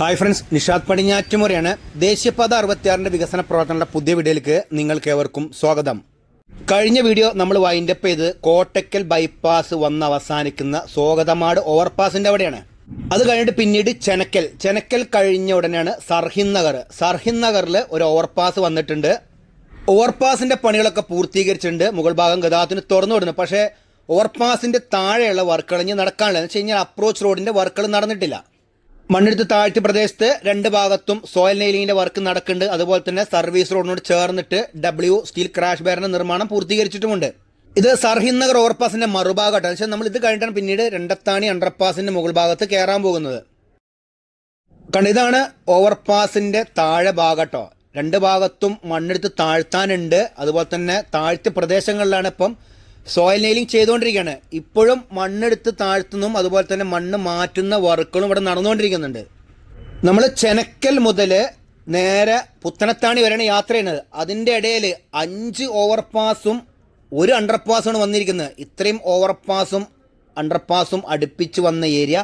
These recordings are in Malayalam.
ഹായ് ഫ്രണ്ട്സ് നിഷാദ് പടിഞ്ഞാറ്റുമുറയാണ് ദേശീയപാത അറുപത്തിയാറിന്റെ വികസന പ്രവർത്തനങ്ങളുടെ പുതിയ വീഡിയോയിലേക്ക് നിങ്ങൾക്ക് ഏവർക്കും സ്വാഗതം. കഴിഞ്ഞ വീഡിയോ നമ്മൾ വൈൻഡ് അപ്പ് ചെയ്ത് കോട്ടക്കൽ ബൈപ്പാസ് വന്ന് അവസാനിക്കുന്ന സ്വാഗതമാട് ഓവർപാസിന്റെ അവിടെയാണ്. അത് കഴിഞ്ഞിട്ട് പിന്നീട് ചെനക്കൽ. ചെനക്കൽ കഴിഞ്ഞ ഉടനെയാണ് സർഹിൻ നഗർ. സർഹിൻ നഗറിൽ ഒരു ഓവർപാസ് വന്നിട്ടുണ്ട്. ഓവർപാസിന്റെ പണികളൊക്കെ പൂർത്തീകരിച്ചിട്ടുണ്ട്. മുഗൾ ഭാഗം ഗതാഗതത്തിന് തുറന്നു വിടുന്നു. പക്ഷേ ഓവർപാസിന്റെ താഴെയുള്ള വർക്കുകൾ ഇനി നടക്കാനുള്ളത് എന്ന് വെച്ച് കഴിഞ്ഞാൽ അപ്രോച്ച് റോഡിന്റെ വർക്കുകൾ നടന്നിട്ടില്ല. മണ്ണെടുത്ത് താഴ്ത്തി പ്രദേശത്ത് രണ്ട് ഭാഗത്തും സോയിൽ നെയിലിങ്ങിന്റെ വർക്ക് നടക്കുന്നുണ്ട്. അതുപോലെ തന്നെ സർവീസ് റോഡിനോട് ചേർന്നിട്ട് ഡബ്ല്യു സ്റ്റീൽ ക്രാഷ് ബാരിന്റെ നിർമ്മാണം പൂർത്തീകരിച്ചിട്ടുമുണ്ട്. ഇത് സർഹിന്ദ് നഗർ ഓവർപാസിന്റെ മറുഭാഗമാണ് പക്ഷേ നമ്മൾ ഇത് കഴിഞ്ഞിട്ടാണ് പിന്നീട് രണ്ടത്താണി അണ്ടർപാസിന്റെ മുകൾ ഭാഗത്ത് കയറാൻ പോകുന്നത്. കണ്ട ഇതാണ് ഓവർപാസിന്റെ താഴെ ഭാഗട്ടോ. രണ്ട് ഭാഗത്തും മണ്ണെടുത്ത് താഴ്ത്താനുണ്ട്. അതുപോലെ തന്നെ താഴ്ത്തിയ പ്രദേശങ്ങളിലാണ് ഇപ്പം സോയിൽ നെയിലിംഗ് ചെയ്തുകൊണ്ടിരിക്കുകയാണ്. ഇപ്പോഴും മണ്ണെടുത്ത് താഴ്ത്തുന്നതും അതുപോലെ തന്നെ മണ്ണ് മാറ്റുന്ന വർക്കുകളും ഇവിടെ നടന്നുകൊണ്ടിരിക്കുന്നുണ്ട്. നമ്മൾ ചെനക്കൽ മുതൽ നേരെ പുത്തനത്താണി വരെയാണ് യാത്ര ചെയ്യുന്നത്. അതിന്റെ ഇടയിൽ അഞ്ച് ഓവർപാസും ഒരു അണ്ടർപാസുമാണ് വന്നിരിക്കുന്നത്. ഇത്രയും ഓവർപാസും അണ്ടർപാസും അടുപ്പിച്ച് വന്ന ഏരിയ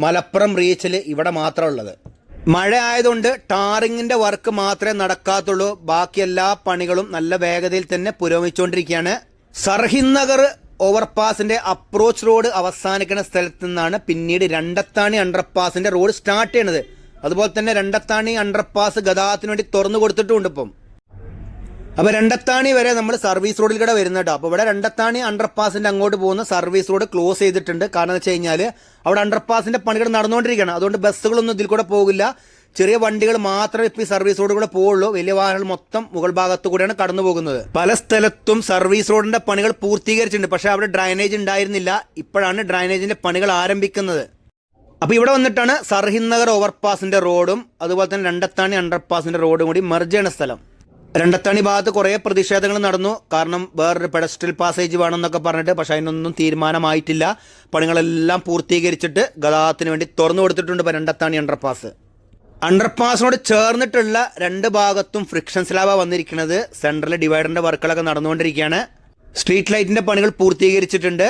മലപ്പുറം റീച്ചിൽ ഇവിടെ മാത്രമേ ഉള്ളത്. മഴ ആയതുകൊണ്ട് ടാറിങ്ങിന്റെ വർക്ക് മാത്രമേ നടക്കാത്തുള്ളൂ. ബാക്കി എല്ലാ പണികളും നല്ല വേഗതയിൽ തന്നെ പുരോഗമിച്ചുകൊണ്ടിരിക്കുകയാണ്. സർഹിന്ദ് നഗർ ഓവർപാസിന്റെ അപ്രോച്ച് റോഡ് അവസാനിക്കുന്ന സ്ഥലത്ത് നിന്നാണ് പിന്നീട് രണ്ടത്താണി അണ്ടർപാസിന്റെ റോഡ് സ്റ്റാർട്ട് ചെയ്യണത്. അതുപോലെ തന്നെ രണ്ടത്താണി അണ്ടർപാസ് ഗതാഗതത്തിന് വേണ്ടി തുറന്നു കൊടുത്തിട്ടുമുണ്ട് ഇപ്പം. അപ്പൊ രണ്ടത്താണി വരെ നമ്മൾ സർവീസ് റോഡിൽ കൂടെ വരുന്നത് കേട്ടോ അപ്പോൾ ഇവിടെ രണ്ടത്താണി അണ്ടർപാസിന്റെ അങ്ങോട്ട് പോകുന്ന സർവീസ് റോഡ് ക്ലോസ് ചെയ്തിട്ടുണ്ട്. കാരണം എന്ന് വെച്ച് കഴിഞ്ഞാൽ അവിടെ അണ്ടർപാസിന്റെ പണികൾ നടന്നുകൊണ്ടിരിക്കുകയാണ്. അതുകൊണ്ട് ബസ്സുകളൊന്നും ഇതിൽ കൂടെ പോകില്ല. ചെറിയ വണ്ടികൾ മാത്രമേ ഇപ്പോൾ ഈ സർവീസ് റോഡ് കൂടെ പോവുള്ളൂ. വലിയ വാഹനങ്ങൾ മൊത്തം മുകൾ ഭാഗത്തു കൂടെയാണ് കടന്നു പോകുന്നത്. പല സ്ഥലത്തും സർവീസ് റോഡിന്റെ പണികൾ പൂർത്തീകരിച്ചിട്ടുണ്ട്. പക്ഷേ അവിടെ ഡ്രൈനേജ് ഉണ്ടായിരുന്നില്ല. ഇപ്പോഴാണ് ഡ്രൈനേജിന്റെ പണികൾ ആരംഭിക്കുന്നത്. അപ്പോൾ ഇവിടെ വന്നിട്ടാണ് സർഹിന്ദ് നഗർ ഓവർപാസിന്റെ റോഡും അതുപോലെ തന്നെ രണ്ടത്താണി അണ്ടർപാസിന്റെ റോഡും കൂടി മെർജ് ചെയ്യുന്ന സ്ഥലം. രണ്ടത്താണി ഭാഗത്ത് കുറേ പ്രതിഷേധങ്ങൾ നടന്നു. കാരണം വേറൊരു പെഡസ്ട്രൽ പാസേജ് വേണമെന്നൊക്കെ പറഞ്ഞിട്ട് പക്ഷേ അതിനൊന്നും തീരുമാനമായിട്ടില്ല. പണികളെല്ലാം പൂർത്തീകരിച്ചിട്ട് ഗതാഗതത്തിന് വേണ്ടി തുറന്നു കൊടുത്തിട്ടുണ്ട് ഇപ്പോൾ രണ്ടത്താണി അണ്ടർപാസ് അണ്ടർപാസിനോട് ചേർന്നിട്ടുള്ള രണ്ട് ഭാഗത്തും ഫ്രിക്ഷൻ സ്ലാബ വന്നിരിക്കുന്നത്. സെൻട്രൽ ഡിവൈഡറിന്റെ വർക്കുകളൊക്കെ നടന്നുകൊണ്ടിരിക്കുകയാണ്. സ്ട്രീറ്റ് ലൈറ്റിന്റെ പണികൾ പൂർത്തീകരിച്ചിട്ടുണ്ട്.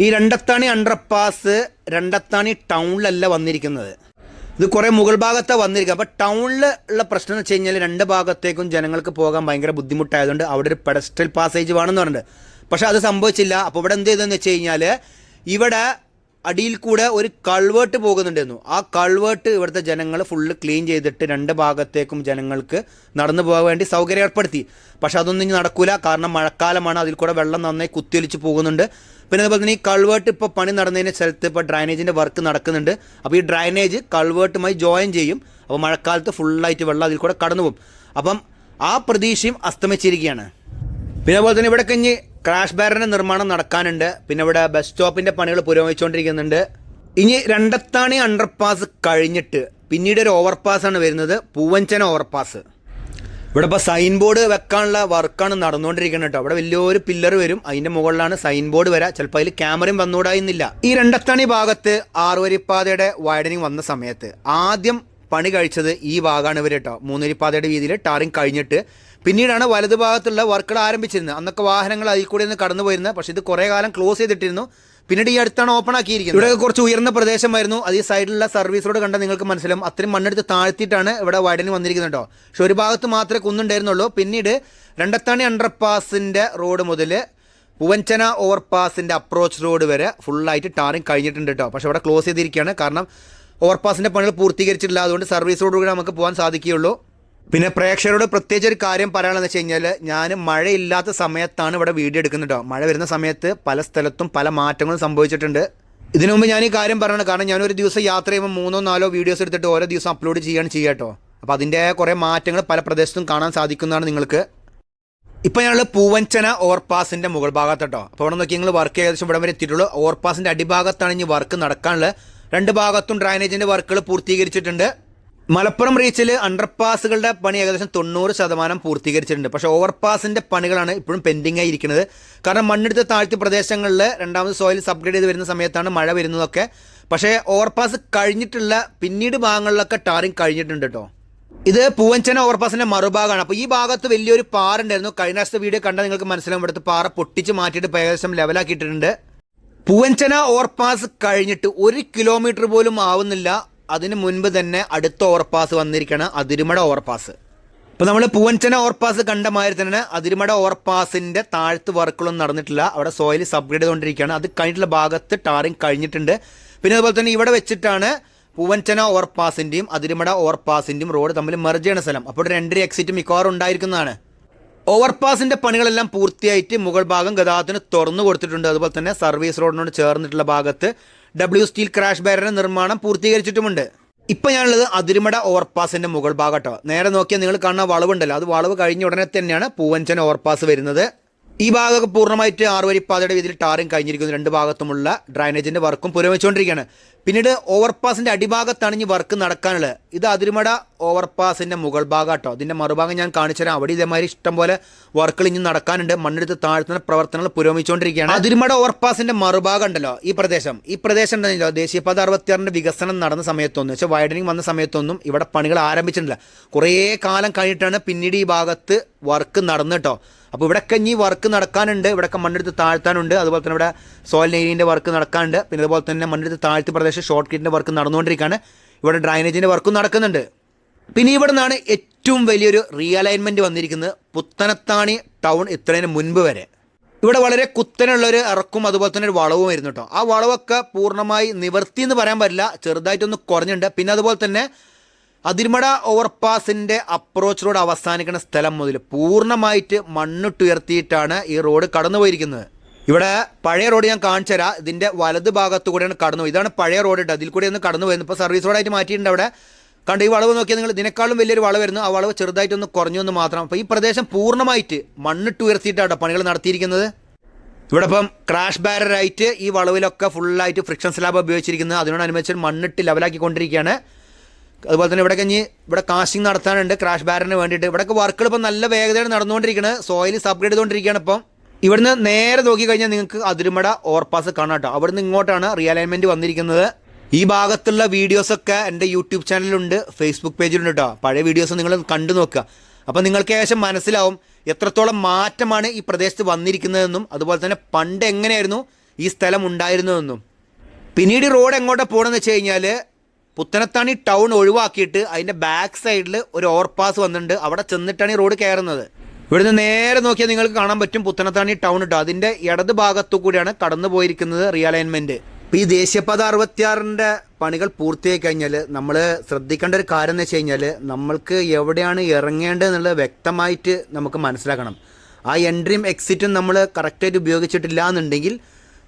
ഈ രണ്ടത്താണി അണ്ടർപാസ് രണ്ടത്താണി ടൗണിലല്ല വന്നിരിക്കുന്നത്. ഇത് കുറേ മുകൾ ഭാഗത്താണ് വന്നിരിക്കുക അപ്പോൾ ടൗണിൽ ഉള്ള പ്രശ്നം എന്ന് വെച്ച് കഴിഞ്ഞാൽ രണ്ട് ഭാഗത്തേക്കും ജനങ്ങൾക്ക് പോകാൻ ഭയങ്കര ബുദ്ധിമുട്ടായതുകൊണ്ട് അവിടെ ഒരു പെഡസ്ട്രൽ പാസേജ് വേണമെന്ന് പറഞ്ഞിട്ടുണ്ട്. പക്ഷേ അത് സംഭവിച്ചില്ല. അപ്പോൾ ഇവിടെ എന്ത് ചെയ്തെന്ന് വെച്ച് കഴിഞ്ഞാൽ ഇവിടെ അടിയിൽ കൂടെ ഒരു കൾവേർട്ട് പോകുന്നുണ്ടായിരുന്നു ആ കൾവേർട്ട് ഇവിടുത്തെ ജനങ്ങൾ ഫുള്ള് ക്ലീൻ ചെയ്തിട്ട് രണ്ട് ഭാഗത്തേക്കും ജനങ്ങൾക്ക് നടന്നു പോകാൻ വേണ്ടി സൗകര്യം ഏർപ്പെടുത്തി. പക്ഷെ അതൊന്നും ഇനി നടക്കൂല. കാരണം മഴക്കാലമാണ്. അതിൽ കൂടെ വെള്ളം നന്നായി കുത്തിയൊലിച്ച് പോകുന്നുണ്ട്. പിന്നെ അതുപോലെ തന്നെ ഈ കൾവേർട്ട് ഇപ്പോൾ പണി നടന്നതിന്റെ സ്ഥലത്ത് ഇപ്പോൾ ഡ്രൈനേജിന്റെ വർക്ക് നടക്കുന്നുണ്ട്. അപ്പോൾ ഈ ഡ്രൈനേജ് കൾവേർട്ടുമായി ജോയിൻ ചെയ്യും. അപ്പോൾ മഴക്കാലത്ത് ഫുള്ളായിട്ട് വെള്ളം അതിൽ കൂടെ കടന്നു പോകും അപ്പം ആ പ്രതീക്ഷയും അസ്തമിച്ചിരിക്കുകയാണ്. പിന്നെ അതുപോലെ തന്നെ ഇവിടെ കഴിഞ്ഞ് ക്രാഷ് ബാരന്റെ നിർമ്മാണം നടക്കാനുണ്ട്. പിന്നെ ഇവിടെ ബസ് സ്റ്റോപ്പിന്റെ പണികൾ പുരോഗമിച്ചുകൊണ്ടിരിക്കുന്നുണ്ട്. ഇനി രണ്ടത്താണി അണ്ടർപാസ് കഴിഞ്ഞിട്ട് പിന്നീട് ഒരു ഓവർപാസ് ആണ് വരുന്നത്. പൂവഞ്ചന ഓവർപാസ് ഇവിടെ ഇപ്പോൾ സൈൻ ബോർഡ് വെക്കാനുള്ള വർക്കാണ് നടന്നുകൊണ്ടിരിക്കുന്നത് കേട്ടോ. അവിടെ വലിയൊരു പില്ലർ വരും. അതിന്റെ മുകളിലാണ് സൈൻ ബോർഡ് വരാം. ചിലപ്പോൾ അതിൽ ക്യാമറയും വന്നുകൂടായിരുന്നില്ല ഈ രണ്ടത്താണി ഭാഗത്ത് ആറുവരിപ്പാതയുടെ വൈഡനിങ് വന്ന സമയത്ത് ആദ്യം പണി കഴിച്ചത് ഈ ഭാഗമാണ് ഇവർ കേട്ടോ. മൂന്നരിപ്പാതയുടെ രീതിയിൽ ടാറിങ് കഴിഞ്ഞിട്ട് പിന്നീടാണ് വലതുഭാഗത്തുള്ള വർക്കുകൾ ആരംഭിച്ചിരുന്നത്. അന്നൊക്കെ വാഹനങ്ങൾ അതിൽ കൂടി നിന്ന് കടന്നു പോയിരുന്നത് പക്ഷേ ഇത് കുറേ കാലം ക്ലോസ് ചെയ്തിട്ടിരുന്നു. പിന്നീട് ഈ അടുത്താണ് ഓപ്പൺ ആക്കിയിരിക്കുന്നത്. ഇവിടെ കുറച്ച് ഉയർന്ന പ്രദേശമായിരുന്നു അത് ഈ സൈഡിലുള്ള സർവീസ് റോഡ് കണ്ടാൽ നിങ്ങൾക്ക് മനസ്സിലാവും. അത്രയും മണ്ണെടുത്ത് താഴ്ത്തിയിട്ടാണ് ഇവിടെ വൈഡനിങ് വന്നിരിക്കുന്നത് പക്ഷെ ഒരു ഭാഗത്ത് മാത്രമേ കുന്നുണ്ടായിരുന്നുള്ളൂ. പിന്നീട് രണ്ടത്താണി അണ്ടർപാസിന്റെ റോഡ് മുതൽ പൂവഞ്ചന ഓവർപാസിന്റെ അപ്രോച്ച് റോഡ് വരെ ഫുള്ളായിട്ട് ടാറിങ് കഴിഞ്ഞിട്ടുണ്ട് കേട്ടോ പക്ഷെ ഇവിടെ ക്ലോസ് ചെയ്തിരിക്കുകയാണ്. കാരണം ഓവർപാസിന്റെ പണികൾ പൂർത്തീകരിച്ചിട്ടില്ല. അതുകൊണ്ട് സർവീസ് റോഡ് കൂടെ നമുക്ക് പോകാൻ സാധിക്കുകയുള്ളൂ. പിന്നെ പ്രേക്ഷകരോട് പ്രത്യേകിച്ച് ഒരു കാര്യം പറയാനുള്ളത് വെച്ച് കഴിഞ്ഞാൽ ഞാൻ മഴയില്ലാത്ത സമയത്താണ് ഇവിടെ വീഡിയോ എടുക്കുന്നത് കേട്ടോ മഴ വരുന്ന സമയത്ത് പല സ്ഥലത്തും പല മാറ്റങ്ങളും സംഭവിച്ചിട്ടുണ്ട്. ഇതിനു മുമ്പ് ഞാൻ ഈ കാര്യം പറയണം കാരണം ഞാൻ ഒരു ദിവസം യാത്ര ചെയ്യുമ്പോൾ മൂന്നോ നാലോ വീഡിയോസ് എടുത്തിട്ട് ഓരോ ദിവസം അപ്ലോഡ് ചെയ്യാണ് ചെയ്യുക കേട്ടോ അപ്പോൾ അതിന്റെ കുറേ മാറ്റങ്ങൾ പല പ്രദേശത്തും കാണാൻ സാധിക്കുന്നതാണ് നിങ്ങൾക്ക്. ഇപ്പം ഞങ്ങൾ പൂവഞ്ചന ഓവർപാസിന്റെ മുകൾ ഭാഗത്ത് കേട്ടോ അപ്പോൾ അവിടെ നോക്കി നിങ്ങൾ വർക്ക് ഏകദേശം ഇവിടെ വരെ എത്തിയിട്ടുള്ളൂ. ഓവർപാസിന്റെ അടിഭാഗത്താണ് ഇനി വർക്ക് നടക്കാനുള്ളത്. രണ്ട് ഭാഗത്തും ഡ്രൈനേജിന്റെ വർക്കുകൾ പൂർത്തീകരിച്ചിട്ടുണ്ട്. മലപ്പുറം റീച്ചിൽ അണ്ടർപാസുകളുടെ പണി ഏകദേശം തൊണ്ണൂറ് ശതമാനം പൂർത്തീകരിച്ചിട്ടുണ്ട്. പക്ഷേ ഓവർപാസിന്റെ പണികളാണ് ഇപ്പോഴും പെൻഡിംഗ് ആയിരിക്കുന്നത് കാരണം മണ്ണെടുത്ത താഴ്ത്തി പ്രദേശങ്ങളിൽ രണ്ടാമത് സോയിൽ സബ്ഗ്രേഡ് ചെയ്ത് വരുന്ന സമയത്താണ് മഴ വരുന്നതൊക്കെ. പക്ഷേ ഓവർപാസ് കഴിഞ്ഞിട്ടുള്ള പിന്നീട് ഭാഗങ്ങളിലൊക്കെ ടാറിങ് കഴിഞ്ഞിട്ടുണ്ട് കേട്ടോ ഇത് പൂവഞ്ചന ഓവർപാസിന്റെ മറുഭാഗമാണ് അപ്പോൾ ഈ ഭാഗത്ത് വലിയൊരു പാറ ഉണ്ടായിരുന്നു. കഴിഞ്ഞ ദിവസത്തെ വീഡിയോ കണ്ടാൽ നിങ്ങൾക്ക് മനസ്സിലാവും. ഇവിടുത്തെ പാറ പൊട്ടിച്ച് മാറ്റിയിട്ട് ഏകദേശം ലെവലാക്കിയിട്ടുണ്ട്. പൂവഞ്ചന ഓവർപാസ് കഴിഞ്ഞിട്ട് ഒരു കിലോമീറ്റർ പോലും ആവുന്നില്ല. അതിന് മുൻപ് തന്നെ അടുത്ത ഓവർപാസ് വന്നിരിക്കുകയാണ് അതിരുമട ഓവർപാസ് ഇപ്പോൾ നമ്മൾ പൂവൻചന ഓവർപാസ് കണ്ട മാതിരി തന്നെ അതിരുമട ഓവർപാസിന്റെ താഴത്ത് വർക്കുകളൊന്നും നടന്നിട്ടില്ല. അവിടെ സോയിൽ സബ്ഗ്രേഡ് ചെയ്തുകൊണ്ടിരിക്കുകയാണ്. അത് കഴിഞ്ഞിട്ടുള്ള ഭാഗത്ത് ടാറിങ് കഴിഞ്ഞിട്ടുണ്ട്. പിന്നെ അതുപോലെ തന്നെ ഇവിടെ വെച്ചിട്ടാണ് പൂവൻചന ഓവർപാസിന്റെയും അതിരുമട ഓവർപാസിന്റെയും റോഡ് തമ്മിൽ മെർജ് ചെയ്യുന്ന സ്ഥലം. അപ്പോൾ രണ്ടര എക്സിറ്റ് മിക്കവാറും ഉണ്ടായിരിക്കുന്നതാണ്. ഓവർപാസിന്റെ പണികളെല്ലാം പൂർത്തിയായിട്ട് മുകൾ ഭാഗം ഗതാഗതത്തിന് തുറന്നു കൊടുത്തിട്ടുണ്ട്. അതുപോലെ തന്നെ സർവീസ് റോഡിനോട് ചേർന്നിട്ടുള്ള ഭാഗത്ത് ഡബ്ല്യു സ്റ്റീൽ ക്രാഷ് ബാരിയറിന്റെ നിർമ്മാണം പൂർത്തീകരിച്ചിട്ടുമുണ്ട്. ഇപ്പൊ ഞാനുള്ളത് അതിരുമട ഓവർപാസിന്റെ മുകൾ ഭാഗട്ടോ. നേരെ നോക്കിയാൽ നിങ്ങൾ കാണുന്ന വളവുണ്ടല്ലോ. അത് വളവ് കഴിഞ്ഞ ഉടനെ തന്നെയാണ് പൂവഞ്ചൻ ഓവർപാസ് വരുന്നത്. ഈ ഭാഗമൊക്കെ പൂർണമായിട്ട് ആറുവരിപ്പാതയുടെ രീതിയിൽ ടാറിങ് കഴിഞ്ഞിരിക്കുന്നു. രണ്ട് ഭാഗത്തുമുള്ള ഡ്രൈനേജിന്റെ വർക്കും പുരോഗമിച്ചുകൊണ്ടിരിക്കുകയാണ്. പിന്നീട് ഓവർപാസിന്റെ അടിഭാഗത്താണ് ഇനി വർക്ക് നടക്കാനുള്ളത്. ഇത് അതിരുമട ഓവർപാസിന്റെ മുകൾ ഭാഗം കേട്ടോ ഇതിന്റെ മറുഭാഗം ഞാൻ കാണിച്ചു തരാം അവിടെ ഇതേമാതിരി ഇഷ്ടംപോലെ വർക്കുകൾ ഇനി നടക്കാനുണ്ട്. മണ്ണെടുത്ത് താഴ്ത്തുന്ന പ്രവർത്തനങ്ങൾ പുരോഗമിച്ചുകൊണ്ടിരിക്കുകയാണ്. അതിരുമട ഓവർപാസിന്റെ മറുഭാഗം ഉണ്ടല്ലോ ഈ പ്രദേശം. ഈ പ്രദേശം ഉണ്ടല്ലോ ദേശീയപാത അറുപത്തിയാറിന്റെ വികസനം നടന്ന സമയത്തൊന്നും വെച്ചാൽ വൈഡനിങ് വന്ന സമയത്തൊന്നും ഇവിടെ പണികൾ ആരംഭിച്ചിട്ടില്ല. കുറേ കാലം കഴിഞ്ഞിട്ടാണ് പിന്നീട് ഈ ഭാഗത്ത് വർക്ക് നടന്നു കേട്ടോ. അപ്പോൾ ഇവിടെയൊക്കെ ഇനി വർക്ക് നടക്കാനുണ്ട്. ഇവിടെയൊക്കെ മണ്ണെടുത്ത് താഴ്ത്താനുണ്ട്. അതുപോലെ തന്നെ ഇവിടെ സോയിൽ നേരിന്റെ വർക്ക് നടക്കാനുണ്ട്. പിന്നെ അതുപോലെ തന്നെ മണ്ണെടുത്ത് താഴ്ത്തി പ്രദേശം ഷോർട്ട് കിറ്റിന്റെ വർക്ക് നടന്നുകൊണ്ടിരിക്കുകയാണ്. ഇവിടെ ഡ്രൈനേജിന്റെ വർക്കും നടക്കുന്നുണ്ട്. പിന്നെ ഇവിടെ നിന്നാണ് ഏറ്റവും വലിയൊരു റീഅലൈൻമെന്റ് വന്നിരിക്കുന്നത്. പുത്തനത്താണി ടൗൺ ഇത്രയും മുൻപ് വരെ. ഇവിടെ വളരെ കുത്തനുള്ളൊരു ഇറക്കും അതുപോലെ തന്നെ ഒരു വളവും വരുന്നു കേട്ടോ ആ വളവൊക്കെ പൂർണമായി നിവർത്തി എന്ന് പറയാൻ പറ്റില്ല. ചെറുതായിട്ടൊന്ന് കുറഞ്ഞിട്ടുണ്ട്. പിന്നെ അതുപോലെ തന്നെ അതിരുമട ഓവർപാസിന്റെ അപ്രോച്ച് റോഡ് അവസാനിക്കുന്ന സ്ഥലം മുതൽ പൂർണമായിട്ട് മണ്ണിട്ടുയർത്തിയിട്ടാണ് ഈ റോഡ് കടന്നു പോയിരിക്കുന്നത് ഇവിടെ പഴയ റോഡ് ഞാൻ കാണിച്ചു തരാം. ഇതിന്റെ വലത് ഭാഗത്തു കൂടെയാണ് കടന്നു ഇതാണ് പഴയ റോഡ് ഇട്ട് ഇതിൽ കൂടെ ഒന്ന് കടന്നു പോയത്. ഇപ്പോൾ സർവീസ് റോഡായിട്ട് മാറ്റിയിട്ടുണ്ട് അവിടെ. കണ്ട് ഈ വളവ് നോക്കിയാൽ നിങ്ങൾ ഇതിനേക്കാളും വലിയൊരു വളവ് വരുന്നു. ആ വളവ് ചെറുതായിട്ടൊന്ന് കുറഞ്ഞു എന്ന് മാത്രം. അപ്പോൾ ഈ പ്രദേശം പൂർണമായിട്ട് മണ്ണിട്ട് ഉയർത്തിയിട്ടാണ് പണികൾ നടത്തിയിരിക്കുന്നത്. ഇവിടെ ഇപ്പം ക്രാഷ് ബാരറായിട്ട് ഈ വളവിലൊക്കെ ഫുള്ളായിട്ട് ഫ്രിക്ഷൻ സ്ലാബ് ഉപയോഗിച്ചിരിക്കുന്നത്. അതിനോടനുബന്ധിച്ച് മണ്ണിട്ട് ലെവലാക്കി കൊണ്ടിരിക്കുകയാണ് അതുപോലെ തന്നെ ഇവിടെ കഴിഞ്ഞ് ഇവിടെ കാസ്റ്റിംഗ് നടത്താനുണ്ട്. ക്രാഷ് ബാരറിന് വേണ്ടിയിട്ട്. ഇവിടെയൊക്കെ വർക്കുകൾ ഇപ്പം നല്ല വേഗതയാണ് നടന്നുകൊണ്ടിരിക്കുന്നത് സോയിൽ സബ്ഗ്രേഡ് ചെയ്തുകൊണ്ടിരിക്കുകയാണ് ഇപ്പം. ഇവിടുന്ന് നേരെ നോക്കി കഴിഞ്ഞാൽ നിങ്ങൾക്ക് അതിരുമട ഓവർപാസ് കാണാം കേട്ടോ. അവിടുന്ന് ഇങ്ങോട്ടാണ് റിയലൈൻമെന്റ് വന്നിരിക്കുന്നത്. ഈ ഭാഗത്തുള്ള വീഡിയോസൊക്കെ എന്റെ യൂട്യൂബ് ചാനലിലുണ്ട് ഫേസ്ബുക്ക് പേജിലുണ്ട് കേട്ടോ. പഴയ വീഡിയോസ് നിങ്ങൾ കണ്ടു നോക്കുക. അപ്പോൾ നിങ്ങൾക്ക് ഏകദേശം മനസ്സിലാവും എത്രത്തോളം മാറ്റമാണ് ഈ പ്രദേശത്ത് വന്നിരിക്കുന്നതെന്നും അതുപോലെ തന്നെ പണ്ട് എങ്ങനെയായിരുന്നു ഈ സ്ഥലം ഉണ്ടായിരുന്നതെന്നും. പിന്നീട് റോഡ് എങ്ങോട്ട് പോകണമെന്ന് വെച്ച് കഴിഞ്ഞാൽ പുത്തനത്താണി ടൗൺ ഒഴിവാക്കിയിട്ട് അതിന്റെ ബാക്ക് സൈഡിൽ ഒരു ഓവർപാസ് വന്നിട്ടുണ്ട്. അവിടെ ചെന്നിട്ടാണ് ഈ റോഡ് കയറുന്നത്. ഇവിടുന്ന് നേരെ നോക്കിയാൽ നിങ്ങൾക്ക് കാണാൻ പറ്റും പുത്തനത്താണി ടൗൺ ഇട്ടോ അതിന്റെ ഇടത് ഭാഗത്തു കൂടിയാണ് കടന്നു പോയിരിക്കുന്നത് റിയലൈൻമെന്റ് ഇപ്പോൾ ഈ ദേശീയപാത അറുപത്തിയാറിന്റെ പണികൾ പൂർത്തിയായി കഴിഞ്ഞാൽ നമ്മൾ ശ്രദ്ധിക്കേണ്ട ഒരു കാര്യം എന്ന് വെച്ച് കഴിഞ്ഞാൽ നമ്മൾക്ക് എവിടെയാണ് ഇറങ്ങേണ്ടത് എന്നുള്ളത് വ്യക്തമായിട്ട് നമുക്ക് മനസ്സിലാക്കണം. ആ എൻട്രിയും എക്സിറ്റും നമ്മൾ കറക്റ്റായിട്ട് ഉപയോഗിച്ചിട്ടില്ല എന്നുണ്ടെങ്കിൽ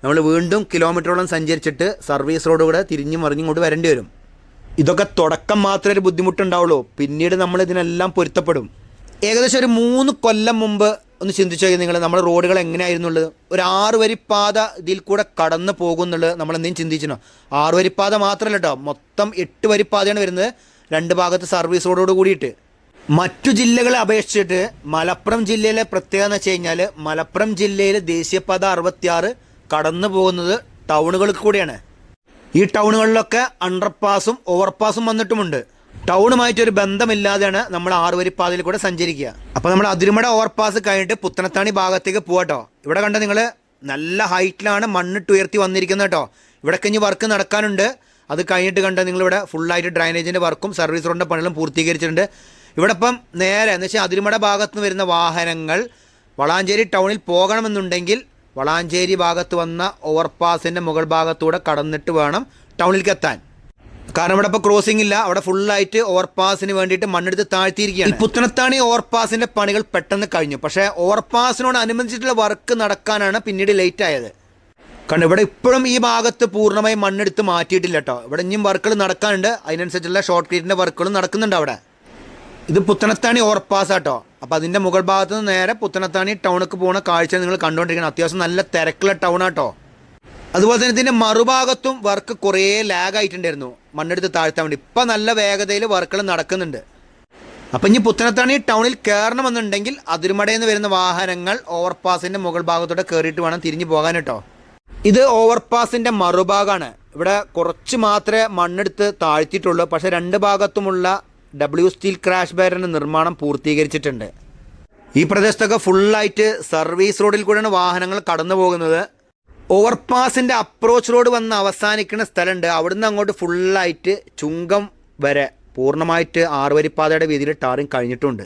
നമ്മൾ വീണ്ടും കിലോമീറ്ററോളം സഞ്ചരിച്ചിട്ട് സർവീസ് റോഡ് കൂടെ തിരിഞ്ഞും മറിഞ്ഞും കൊണ്ട് വരേണ്ടി വരും. ഇതൊക്കെ തുടക്കം മാത്രമേ ഒരു ബുദ്ധിമുട്ടുണ്ടാവുള്ളൂ. പിന്നീട് നമ്മൾ ഇതിനെല്ലാം പൊരുത്തപ്പെടും. ഏകദേശം ഒരു മൂന്ന് കൊല്ലം മുമ്പ് ഒന്ന് ചിന്തിച്ചു നിങ്ങൾ നമ്മുടെ റോഡുകൾ എങ്ങനെയായിരുന്നുള്ളത്? ഒരു ആറ് വരിപ്പാത ഇതിൽ കൂടെ കടന്നു പോകുന്നുള്ളത് നമ്മൾ എന്തെങ്കിലും ചിന്തിച്ചിനോ ആറ് വരിപ്പാത മാത്രമല്ല കേട്ടോ മൊത്തം എട്ട് വരിപ്പാതയാണ് വരുന്നത്. രണ്ട് ഭാഗത്ത് സർവീസ് റോഡോട് കൂടിയിട്ട്. മറ്റു ജില്ലകളെ അപേക്ഷിച്ചിട്ട് മലപ്പുറം ജില്ലയിലെ പ്രത്യേകത എന്ന് വെച്ച് കഴിഞ്ഞാൽ മലപ്പുറം ജില്ലയിൽ ദേശീയപാത അറുപത്തിയാറ് കടന്നു പോകുന്നത് ടൗണുകൾക്ക് കൂടിയാണ്. ഈ ടൗണുകളിലൊക്കെ അണ്ടർപാസും ഓവർപാസും വന്നിട്ടുമുണ്ട്. ടൗണുമായിട്ട് ഒരു ബന്ധമില്ലാതെയാണ് നമ്മൾ ആറുവരിപ്പാതയിൽ കൂടെ സഞ്ചരിക്കുക. അപ്പോൾ നമ്മൾ അതിരുമട ഓവർപാസ് കഴിഞ്ഞിട്ട് പുത്തനത്താണി ഭാഗത്തേക്ക് പോകട്ടോ ഇവിടെ കണ്ട നിങ്ങൾ നല്ല ഹൈറ്റിലാണ് മണ്ണിട്ട് ഉയർത്തി വന്നിരിക്കുന്നത് കേട്ടോ ഇവിടെ കഴിഞ്ഞ് വർക്ക് നടക്കാനുണ്ട്. അത് കഴിഞ്ഞിട്ട് കണ്ട നിങ്ങളിവിടെ ഫുള്ളായിട്ട് ഡ്രൈനേജിന്റെ വർക്കും സർവീസ് റോഡിന്റെ പണികളും പൂർത്തീകരിച്ചിട്ടുണ്ട്. ഇവിടെ ഇപ്പം നേരെ എന്ന് വെച്ചാൽ അതിരുമട ഭാഗത്ത് നിന്ന് വരുന്ന വാഹനങ്ങൾ വളാഞ്ചേരി ടൗണിൽ പോകണമെന്നുണ്ടെങ്കിൽ വളാഞ്ചേരി ഭാഗത്ത് വന്ന ഓവർപാസിന്റെ മുകൾ ഭാഗത്തൂടെ കടന്നിട്ട് വേണം ടൗണിലേക്ക് എത്താൻ. കാരണം ഇവിടെ ഇപ്പോൾ ക്രോസിംഗ് ഇല്ല. അവിടെ ഫുള്ളായിട്ട് ഓവർപാസിന് വേണ്ടിയിട്ട് മണ്ണെടുത്ത് താഴ്ത്തിയിരിക്കുകയാണ്. പുത്തനത്താണി ഓവർപാസിന്റെ പണികൾ പെട്ടെന്ന് കഴിഞ്ഞു. പക്ഷേ ഓവർപാസിനോട് അനുബന്ധിച്ചിട്ടുള്ള വർക്ക് നടക്കാനാണ് പിന്നീട് ലേറ്റ് ആയത് കാരണം ഇവിടെ ഇപ്പോഴും ഈ ഭാഗത്ത് പൂർണമായി മണ്ണെടുത്ത് മാറ്റിയിട്ടില്ല കേട്ടോ ഇവിടെ ഇനിയും വർക്കുകൾ നടക്കാനുണ്ട്. അതിനനുസരിച്ചുള്ള ഷോർട്ട് ക്രീറ്റിന്റെ വർക്കുകളും നടക്കുന്നുണ്ട് അവിടെ. ഇത് പുത്തനത്താണി ഓവർപാസ് ആട്ടോ അപ്പോൾ അതിന്റെ മുകൾ ഭാഗത്ത് നിന്ന് നേരെ പുത്തനത്താണി ടൗണിലേക്ക് പോകുന്ന കാഴ്ച നിങ്ങൾ കണ്ടുകൊണ്ടിരിക്കണം അത്യാവശ്യം നല്ല തിരക്കുള്ള ടൗൺ ആട്ടോ അതുപോലെ തന്നെ ഇതിന്റെ മറുഭാഗത്തും വർക്ക് കുറേ ലാഗ് ആയിട്ടുണ്ടായിരുന്നു. മണ്ണെടുത്ത് താഴ്ത്താൻ വേണ്ടി. ഇപ്പം നല്ല വേഗതയിൽ വർക്കുകൾ നടക്കുന്നുണ്ട്. അപ്പം ഇനി പുത്തനത്താണി ടൗണിൽ കയറണമെന്നുണ്ടെങ്കിൽ അതിരുമടയിൽ നിന്ന് വരുന്ന വാഹനങ്ങൾ ഓവർപാസിന്റെ മുകൾ ഭാഗത്തോടെ കയറിയിട്ട് വേണം തിരിഞ്ഞു പോകാൻ കേട്ടോ. ഇത് ഓവർപാസിന്റെ മറുഭാഗമാണ് ഇവിടെ കുറച്ച് മാത്രമേ മണ്ണെടുത്ത് താഴ്ത്തിയിട്ടുള്ളൂ. പക്ഷേ രണ്ട് ഭാഗത്തുമുള്ള ഡബ്ല്യു സ്റ്റീൽ ക്രാഷ് ബാരിന്റെ നിർമ്മാണം പൂർത്തീകരിച്ചിട്ടുണ്ട്. ഈ പ്രദേശത്തൊക്കെ ഫുള്ളായിട്ട് സർവീസ് റോഡിൽ കൂടെയാണ് വാഹനങ്ങൾ കടന്നു പോകുന്നത് ഓവർപാസിന്റെ അപ്രോച്ച് റോഡ് വന്ന് അവസാനിക്കുന്ന സ്ഥലമുണ്ട്. അവിടുന്ന് അങ്ങോട്ട് ഫുള്ളായിട്ട് ചുങ്കം വരെ പൂർണമായിട്ട് ആറുവരിപ്പാതയുടെ വീതിയിൽ ടാറിങ് കഴിഞ്ഞിട്ടുണ്ട്.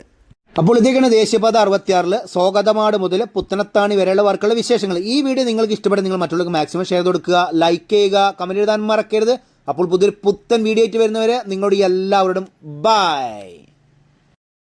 അപ്പോൾ ഇതൊക്കെയാണ് ദേശീയപാത അറുപത്തിയാറിൽ സ്വാഗതമാട് മുതൽ പുത്തനത്താണി വരെയുള്ള വർക്കുള്ള വിശേഷങ്ങൾ. ഈ വീഡിയോ നിങ്ങൾക്ക് ഇഷ്ടപ്പെടും നിങ്ങൾ മറ്റുള്ളവർക്ക് മാക്സിമം ഷെയർ കൊടുക്കുക ലൈക്ക് ചെയ്യുക കമന്റ് എഴുതാൻ മറക്കരുത്. അപ്പോൾ പുതിയൊരു പുത്തൻ വീഡിയോ ആയിട്ട് വരുന്നവരെ നിങ്ങളോട് എല്ലാവരോടും ബൈ